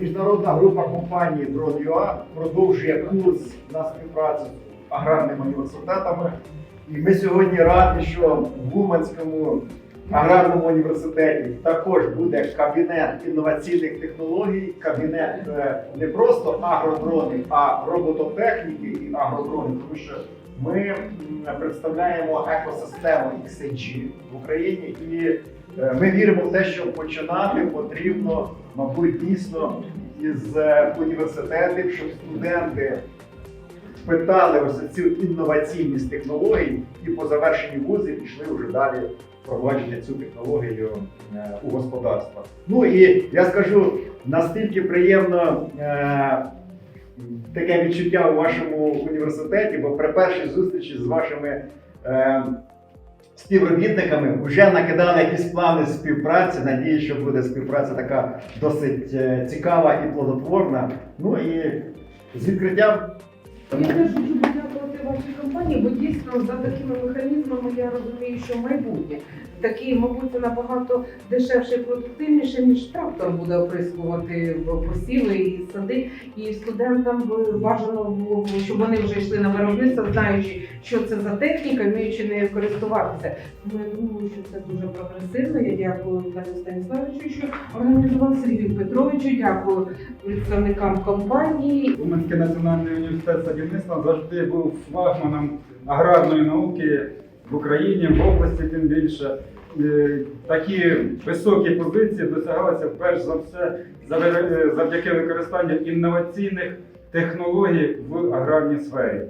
Міжнародна група компанії Drone.ua продовжує курс на співпрацю з аграрними університетами. І ми сьогодні раді, що в Уманському аграрному університеті також буде кабінет інноваційних технологій, кабінет е, не просто агродронів, а робототехніки і агродронів, тому що ми представляємо екосистему XAG в Україні і е, ми віримо в те, що починати потрібно, мабуть, дійсно із е, університетів, щоб студенти впитали ось цю інноваційність технологій і по завершенні вузи пішли вже далі впроваджувати цю технологію е, у господарствах. Ну і я скажу, настільки приємно е, таке відчуття у вашому університеті, бо при першій зустрічі з вашими е, співробітниками вже накидали якісь плани співпраці. Надію, що буде співпраця така досить е, цікава і плодотворна. Ну і з відкриттям Я теж дуже дякувати вашій компанії, бо дійсно за такими механізмами я розумію, що майбутнє. Такі, мабуть, набагато дешевше і продуктивніше, ніж трактор буде оприскувати посіви і сади. І студентам бажано було, щоб вони вже йшли на виробництво, знаючи, що це за техніка, вміючи нею користуватися. Тому я думаю, що це дуже прогресивно. Я дякую Віталію Станіславовичу, що організував Сергію Петровичу, дякую представникам компанії. Уманський національний університет садівництва завжди був флагманом аграрної науки в Україні, в області тим більше. Е, Такі високі позиції досягалися перш за все завдяки використанню інноваційних технологій в аграрній сфері.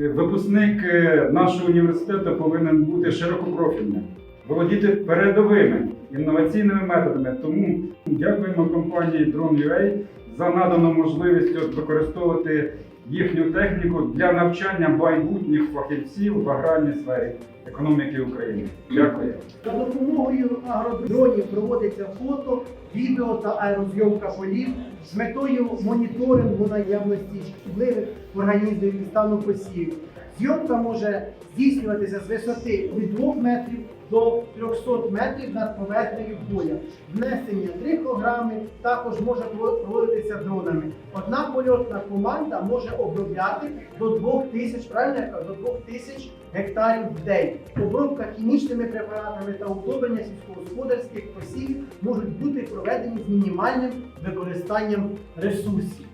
Е, Випускник е, нашого університету повинен бути широкопрофільним, володіти передовими інноваційними методами. Тому дякуємо компанії Drone.ua за надану можливість використовувати їхню техніку для навчання майбутніх фахівців в аграрній сфері економіки України. Дякую. За допомогою агродронів проводиться фото, відео та аерозйомка полів з метою моніторингу наявності шкідливих організмів і стану посівів. Зйомка може здійснюватися з висоти від 2 метрів до 300 метрів над поверхнею поля. Внесення 3 програми також може проводитися дронами. Одна польотна команда може обробляти до 2000, правильно до 2000 гектарів в день. Обробка хімічними препаратами та удобрення сільськогосподарських посівів можуть бути проведені з мінімальним використанням ресурсів.